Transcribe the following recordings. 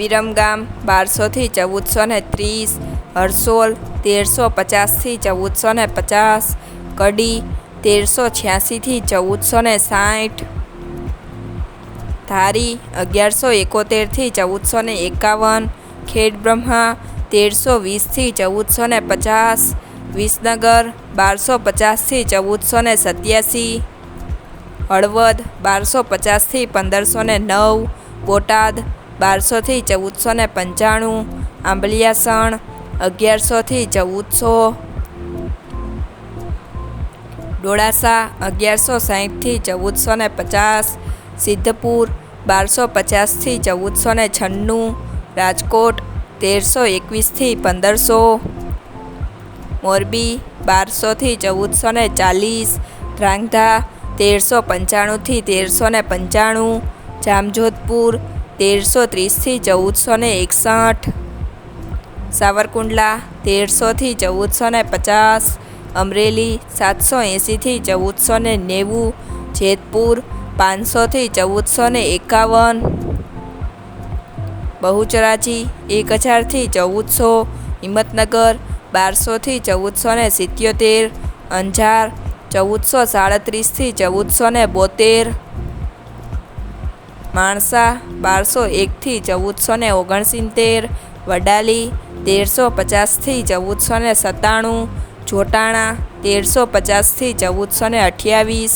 વિરમગામ બારસોથી ચૌદસો ને ત્રીસ, હરસોલ તેરસો પચાસથી ચૌદસો ને પચાસ, કડી તેરસો છ્યાસીથી ચૌદસો ને સાઠ, ધારી અગિયારસો એકોતેરથી ચૌદસો ને એકાવન, ખેડ બ્રહ્મા તેરસો વીસથી ચૌદસો ને પચાસ, વિસનગર બારસો પચાસથી ચૌદસો ને સત્યાસી, હળવદ બારસો પચાસથી પંદરસો ને નવ, બોટાદ બારસોથી ચૌદસો ને પંચાણું, આંબલિયાસણ અગિયારસોથી ચૌદસો, ડોળાસા અગિયારસો સાહીઠથી ચૌદસો ને પચાસ, સિદ્ધપુર બારસો પચાસથી ચૌદસો ને છન્નું, રાજકોટ તેરસો એકવીસથી પંદરસો, મોરબી બારસોથી ચૌદસો ને ચાલીસ ધ્રાંગધા તેરસો પંચાણુંથી તેરસો ને પંચાણું, જામજોધપુર તેરસો ત્રીસથી ચૌદસો ને એકસઠ. સાવરકુંડલા તેરસોથી ચૌદસો ને પચાસ. અમરેલી સાતસો એંસીથી ચૌદસો ને નેવું. જેતપુર પાંચસોથી ચૌદસો ને એકાવન. બહુચરાજી એક હજારથી ચૌદસો. હિંમતનગર બારસોથી ચૌદસો ને સિત્યોતેર. અંજાર ચૌદસો સાડત્રીસથી ચૌદસો ને બોતેર. માણસા બારસો એકથી ચૌદસો ને ઓગણસિત્તેર, વડાલી તેરસો પચાસથી ચૌદસો ને સત્તાણું, જોટાણા તેરસો પચાસથી ચૌદસો ને અઠ્યાવીસ,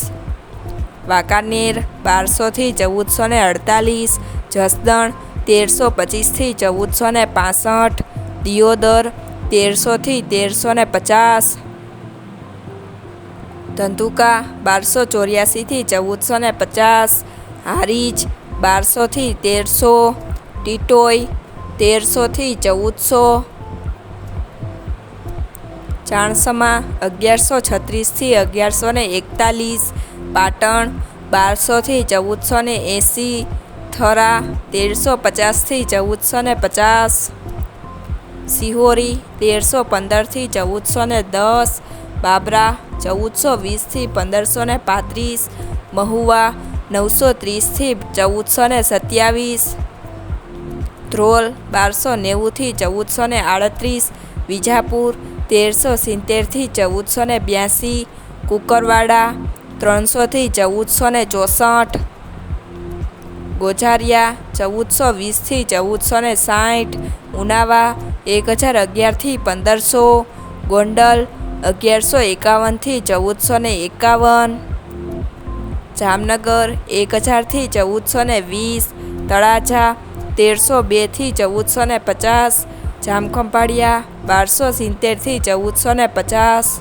વાંકાનેર બારસોથી ચૌદસો ને અડતાલીસ, જસદણ તેરસો પચીસથી ચૌદસો ને પાસઠ, દિયોદર તેરસોથી તેરસો ને પચાસ, ધંધુકા બારસો ચોર્યાસીથી ચૌદસો ને પચાસ, હારીજ બારસોથી તેરસો ટીટોઈ તેરસોથી ચૌદસો, ચાણસમાં અગિયારસો છત્રીસથી અગિયારસો ને એકતાલીસ, પાટણ બારસોથી ચૌદસો ને એંસી, થરા તેરસો પચાસથી ચૌદસો ને પચાસ, સિહોરી તેરસો પંદરથી ચૌદસો ને દસ, બાબરા ચૌદસો વીસથી પંદરસો ને પાંત્રીસ, મહુવા નવસો ત્રીસથી ચૌદસો ને સત્યાવીસ. ધ્રોલ બારસો નેવુંથી ચૌદસો ને આડત્રીસ. વિજાપુર તેરસો સિત્તેરથી ચૌદસો ને બ્યાસી. કુકરવાડા ત્રણસોથી ચૌદસો ને ચોસઠ. ગોઝારિયા ચૌદસો વીસથી ચૌદસો ને સાઠ. ઉનાવા એક હજાર અગિયારથી પંદરસો. ગોંડલ અગિયારસો એકાવનથી ચૌદસો ને એકાવન. જામનગર એક હજારથી ચૌદસો ને વીસ, તળાજા તેરસો બેથી ચૌદસો ને પચાસ, જામખંભાળિયા બારસો સિત્તેરથી ચૌદસો ને પચાસ.